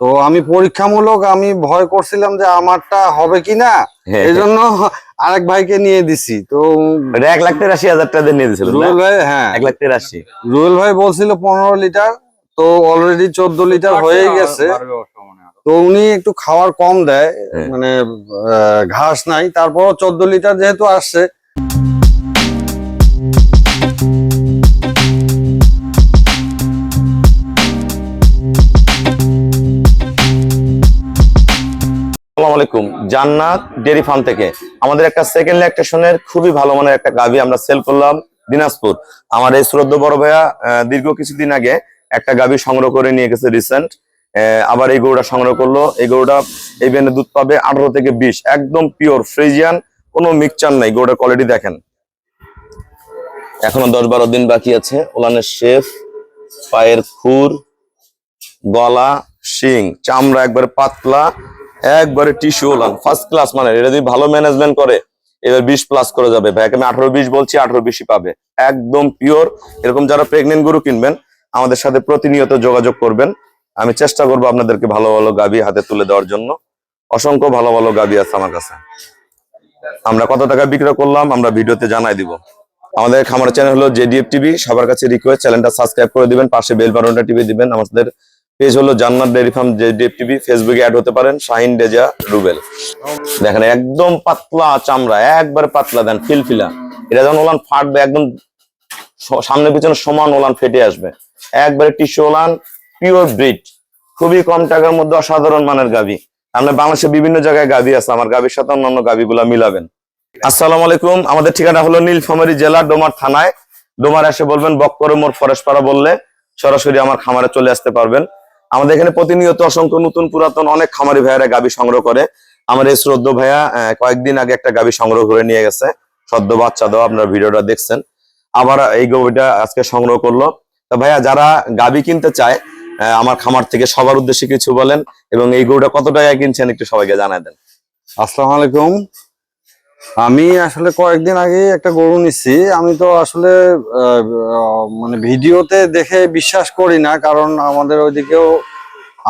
তো আমি পরীক্ষামূলক আমি ভয় করছিলাম যে আমারটা হবে কিনা হ্যাঁ। এই জন্য আরেক ভাইকে নিয়ে দিছি তো এক লাখ তেরাশি হাজার টাকা দিয়ে নিয়ে দিয়েছিল না? রুয়েল ভাই হ্যাঁ এক লাখ তেরাশি রুয়েল ভাই বলছিল পনেরো লিটার তো অলরেডি চোদ্দ লিটার হয়ে গেছে তো উনি একটু খাওয়ার কম দেয় হ্যাঁ। মানে আহ, ঘাস নাই তারপর চোদ্দ লিটার যেহেতু আসছে আলাইকুম জান্নাত ডেরি ফার্ম থেকে আমাদের একটা সেকেন্ড ল্যাকটেশনের খুবই ভালো মানের একটা গাভী আমরা সেল করলাম দিনাজপুর। আমার এই শ্রদ্ধ বড় ভাইয়া দীর্ঘ কিছুদিন আগে একটা গাভী সংগ্রহ করে নিয়ে গেছে রিসেন্ট আবার এই গরুটা সংগ্রহ করল। এই গরুটা এই ব্যান্ডে দুধ পাবে আঠারো থেকে বিশ। একদম পিওর ফ্রিজিয়ান কোনো মিক্সচার নাই। গরুটার কোয়ালিটি দেখেন। এখনও দশ বারো দিন বাকি আছে। ওলানের শেফ, পায়ের খুর, গলা, শিং, চামড়া একবার পাতলা। একবারে টিস্যু ওলান ফার্স্ট ক্লাস মানে এটা যদি ভালো ম্যানেজমেন্ট করে, এবার বিশ প্লাস করে যাবে। ভাইকে আমি আঠারো বিশ বলছি, আঠারো বিশই পাবে। একদম পিওর এরকম যারা প্রেগনেন্ট গরু কিনবেন, আমাদের সাথে প্রতিনিয়ত যোগাযোগ করবেন। আমি চেষ্টা করব আপনাদেরকে ভালো ভালো গাবি হাতে তুলে দেওয়ার জন্য। অসংখ্য ভালো ভালো গাবি আছে আমার কাছে। আমরা কত টাকা বিক্রি করলাম, আমরা ভিডিওতে জানাই দিব। আমাদের খামার চ্যানেল হলো জেডিএফ টিভি। সবার কাছে রিকোয়েস্ট চ্যানেলটা সাবস্ক্রাইব করে দিবেন, পাশে বেল বাটনটা টিপে দিবেন। আমাদের পেজ হলো জান্নাত ডেয়ারি ফার্ম টিভি ফেসবুকে অ্যাড হতে পারেন, শাহিন ডেজা রুবেল। দেখেন, একদম পাতলা চামড়া, একবারে পাতলা, দেন ফিলফিলা এটা যখন ওলান ফাটবে, একদম সামনে পিছনে সমান ওলান ফেটে আসবে। একবারে টিস্যু ওলান পিওর ব্রিড খুবই কম টাকার মধ্যে অসাধারণ মানের গাভি। আমরা বাংলাদেশে বিভিন্ন জায়গায় গাভি আছে, আমার গাভির সাথে অন্যান্য গাভিগুলা মিলাবেন। আসসালামু আলাইকুম, আমাদের ঠিকানা হলো নীলফামারী জেলা, ডোমার থানায়। ডোমার এসে বলবেন, বক্করে মোর ফরেশপাড়া বললে সরাসরি আমার খামারে চলে আসতে পারবেন। আমাদের এখানে প্রতিনিয়ত অসংখ্য নতুন পুরাতন অনেক খামারি ভাইয়ারা গাভি সংগ্রহ করে। আমার এই শ্রদ্ধ ভাইয়া কয়েকদিন আগে একটা গাভি সংগ্রহ করে নিয়ে গেছে। সদ্য বাচ্চা দেওয়া, আপনার ভিডিওটা দেখছেন। আবার এই গরুটা আজকে সংগ্রহ করল। তো ভাইয়া, যারা গাভি কিনতে চায় আমার খামার থেকে সবার উদ্দেশ্যে কিছু বলেন এবং এই গরুটা কত টাকায় কিনছেন একটু সবাইকে জানাই দেন। আসসালামু আলাইকুম। আমি আসলে কয়েকদিন আগে একটা গরু নিচ্ছি আমি তো আসলে মানে ভিডিওতে দেখে বিশ্বাস করি না কারণ আমাদের ওইদিকেও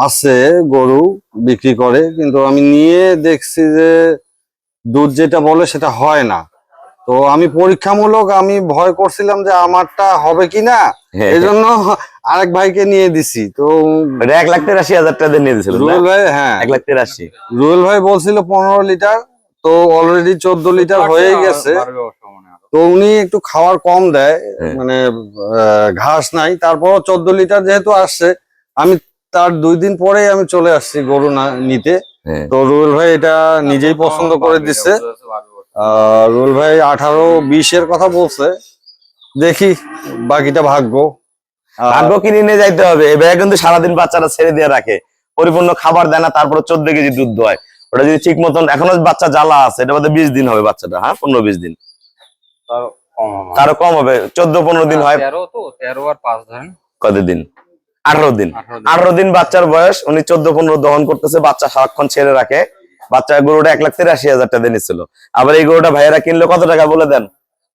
আছে গরু বিক্রি করে কিন্তু আমি নিয়ে দেখছি যে দুধ যেটা বলে সেটা হয় না। তো আমি পরীক্ষামূলক আমি ভয় করছিলাম যে আমারটা হবে কিনা হ্যাঁ, এই জন্য আরেক ভাইকে নিয়ে দিছি। তো এক লাখ তেরাশি হাজার টাকা দিয়ে নিয়ে দিয়েছিল না? রুয়েল ভাই হ্যাঁ। এক লাখ তেরাশি। রুয়েল ভাই বলছিল পনেরো লিটার তো অলরেডি চোদ্দ লিটার হয়ে গেছে। তো উনি একটু খাওয়ার কম দেয় হ্যাঁ। মানে আহ, ঘাস নাই। তারপর চোদ্দ লিটার যেহেতু আসছে আমি তার দুই দিন পরেই আমি চলে আসছি গরু না নিতে। হ্যাঁ। তো রুয়েল ভাই এটা নিজেই পছন্দ করে দিচ্ছে আহ, রুয়েল ভাই আঠারো বিশের কথা বলছে। দেখি বাকিটা ভাগ্য। ভাগ্য কিনে নিয়ে যাইতে হবে। এবার কিন্তু সারাদিন বাচ্চারা ছেড়ে দিয়ে রাখে। পরিপূর্ণ খাবার দেয় না তারপরে চোদ্দ কেজি দুধ দোয়। ওটা যদি ঠিক মতন এখনও বাচ্চা জ্বালা আছে এটা মধ্যে বিশ দিন হবে বাচ্চাটা হ্যাঁ? পনেরো বিশ দিন। তারও কম হবে। চোদ্দ পনেরো দিন হয়। কতদিন আঠারো দিন। আঠারো দিন। আঠারো দিন বাচ্চার বয়স উনি চোদ্দ পনেরো দহন করতেছে বাচ্চা সারাক্ষণ ছেড়ে রাখে। বাচ্চা গরুটা এক লাখ তিরাশি হাজার টাকা দিয়ে নিচ্ছিল আবার এই গরুটা ভাইয়েরা কিনলে কত টাকা বলে দেন?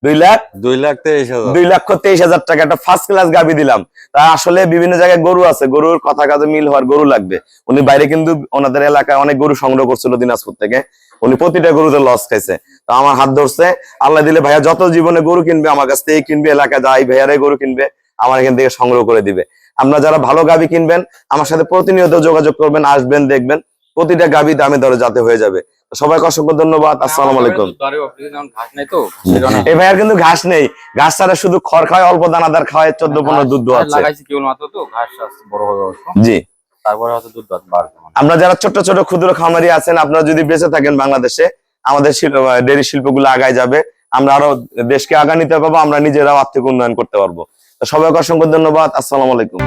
দুই লাখ? দুই লাখ তেইশ হাজার। দুই লক্ষ তেইশ হাজার টাকা একটা ফার্স্ট ক্লাস গাবি দিলাম। তা আসলে বিভিন্ন জায়গায় গরু আছে গরুর কথা কাজে মিল হওয়ার গরু লাগবে। উনি বাইরে কিন্তু ওনাদের এলাকায় অনেক গরু সংগ্রহ করছিল দিনাজপুর থেকে। উনি প্রতিটা গরুতে লস খাইছে। তো আমার হাত ধরছে আল্লাহ দিলে ভাইয়া যত জীবনে গরু কিনবে আমার কাছ থেকে কিনবে এলাকায় যাই ভাইয়ারাই গরু কিনবে আমার এখান থেকে সংগ্রহ করে দিবে। আপনারা যারা ভালো গাবি কিনবেন আমার সাথে প্রতিনিয়ত যোগাযোগ করবেন আসবেন দেখবেন। প্রতিটা গাবি দামে দরে যাতে হয়ে যাবে। সবাইকে অসংখ্য ধন্যবাদ আসসালামু আলাইকুম। এই ভাইয়ার কিন্তু ঘাস নেই। ঘাস ছাড়া শুধু খড় খায় অল্প দানাদার খাওয়ায় চোদ্দ পনেরো দুধ অবশ্য। জি। তারপরে হয়তো দুধ দাঁত বাড়বে। আমরা যারা ছোট ছোট ক্ষুদ্র খামারি আছেন আপনারা যদি বেঁচে থাকেন বাংলাদেশে আমাদের ডেরি শিল্পগুলো আগায় যাবে। আমরা আরও দেশকে আগা নিতে পারব আমরা নিজেরাও আর্থিক উন্নয়ন করতে পারব। তো সবাইকে অসংখ্য ধন্যবাদ আসসালামু আলাইকুম।